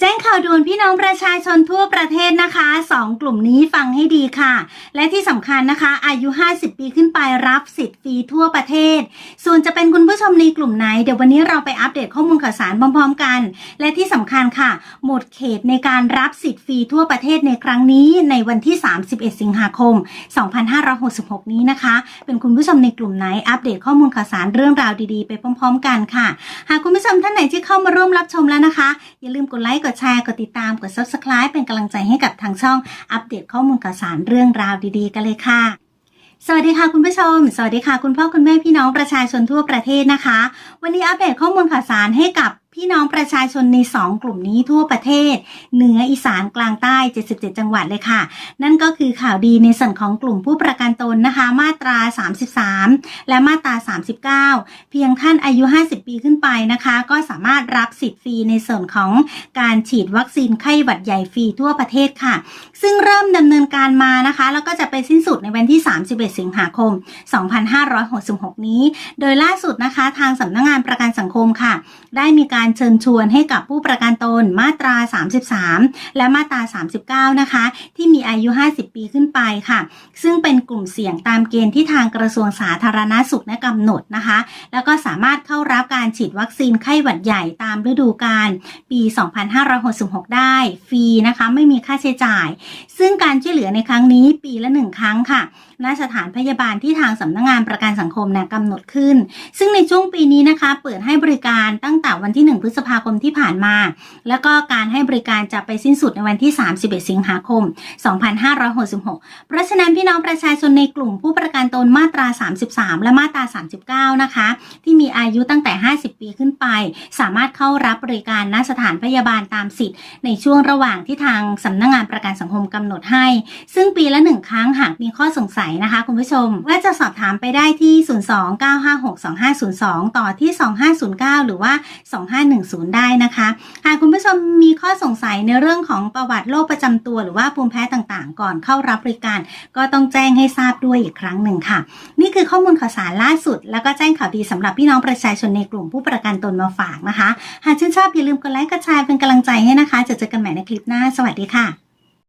แจ้ง ข่าวด่วนพี่น้องประชาชนทั่วประเทศนะคะ 2 กลุ่มนี้ฟังให้ดีค่ะ และที่สำคัญนะคะ อายุ 50 ปีขึ้นไปรับสิทธิ์ฟรีทั่วประเทศ ส่วนจะเป็นคุณผู้ชมในกลุ่มไหน เดี๋ยววันนี้เราไปอัปเดตข้อมูลข่าวสารพร้อมๆกัน และที่สำคัญค่ะ หมดเขตในการรับสิทธิ์ฟรีทั่วประเทศในครั้งนี้ในวันที่ 31 สิงหาคม 2566 นี้นะคะ เป็นคุณผู้ชมในกลุ่มไหนอัปเดตข้อมูลข่าวสารเรื่องราวดีๆ ไปพร้อม ๆ กันค่ะ หากคุณผู้ชมท่านไหนที่เข้ามาร่วมรับชมแล้วนะคะ อย่าลืมกดไลค์กดแชร์กดติดตามกด subscribe เป็นกำลังใจให้กับทางช่องอัปเดตข้อมูลข่าวสารเรื่องราวดีๆ กันเลยค่ะสวัสดีค่ะคุณผู้ชม สวัสดีค่ะคุณพ่อคุณแม่พี่น้องประชาชนทั่วประเทศนะคะ วันนี้อัปเดตข้อมูลข่าวสารให้กับ พี่น้องประชาชนใน 2 กลุ่มนี้ทั่วประเทศ เหนืออีสานกลางใต้ 77 จังหวัดเลยค่ะ นั่นก็คือข่าวดีในส่วนของกลุ่มผู้ประกันตนนะคะ มาตรา 33 และมาตรา 39 เพียงท่านอายุ 50 ปีขึ้นไปนะคะ ก็สามารถรับสิทธิ์ฟรีในส่วนของการฉีดวัคซีนไข้หวัดใหญ่ฟรีทั่วประเทศค่ะ ซึ่งเริ่มดำเนินการมานะคะ แล้วก็จะไปสิ้นสุดในวันที่ 31 สิงหาคม 2566 นี้ โดยล่าสุดนะคะ ทางสำนักงงานประกันสังคมค่ะ ได้มีการเชิญชวนให้กับผู้ประกันตนมาตรา 33 และมาตรา 39 นะคะ ที่มีอายุ 50 ปีขึ้นไปค่ะ ซึ่งเป็นกลุ่มเสี่ยงตามเกณฑ์ที่ทางกระทรวงสาธารณาสุขได้กำหนดนะคะ แล้วก็สามารถเข้า รับการฉีดวัคซีนไข้หวัดใหญ่ตามฤดูกาลปี 2566 ได้ ฟรีนะคะไม่มีค่าใช้จ่าย ซึ่งการช่วยเหลือในครั้งนี้ปีละหนึ่งครั้งค่ะณสถานพยาบาลที่ทางสำนักงงานประกันสังคมนี่ยกำหนดขึ้น ซึ่งในช่วงปีนี้นะคะเปิดให้บริการตั้งแต่วันที่ 1 พฤษภาคมที่ผ่านมา แล้วก็การให้บริการจะไปสิ้นสุดในวันที่ 31 สิงหาคม 2566 เพราะฉะนั้นพี่น้องประชาชนในกลุ่มผู้ประกันตนมาตรา 33 และมาตรา 39 นะคะ ที่มีอายุตั้งแต่50 ปีขึ้นไป สามารถเข้ารับบริการณสถานพยาบาลตามสิทธิ์ ในช่วงระหว่างที่ทางสำนักงงานประกันสังคมกำหนดให้ ซึ่งปีละหนึ่งครั้งหากมีข้อสงสัยนะคะคุณผู้ชม ว่าจะสอบถามไปได้ที่ 029562502 ต่อที่ 2509 หรือว่า 2510 ได้นะคะหากคุณผู้ชมมีข้อสงสัยในเรื่องของประวัติโรคประจำตัว หรือว่าภูมิแพ้ต่างๆ ก่อนเข้ารับบริการ ก็ต้องแจ้งให้ทราบด้วยอีกครั้งหนึ่งค่ะ นี่คือข้อมูลข่าวสารล่าสุด แล้วก็แจ้งข่าวดีสำหรับพี่น้องประชาชนในกลุ่มผู้ประกันตนมาฝากนะคะ หากชื่นชอบอย่าลืมกดไลค์กดแชร์เป็นกำลังใจให้นะคะจะเจอกันใหม่ในคลิปหน้า สวัสดีค่ะ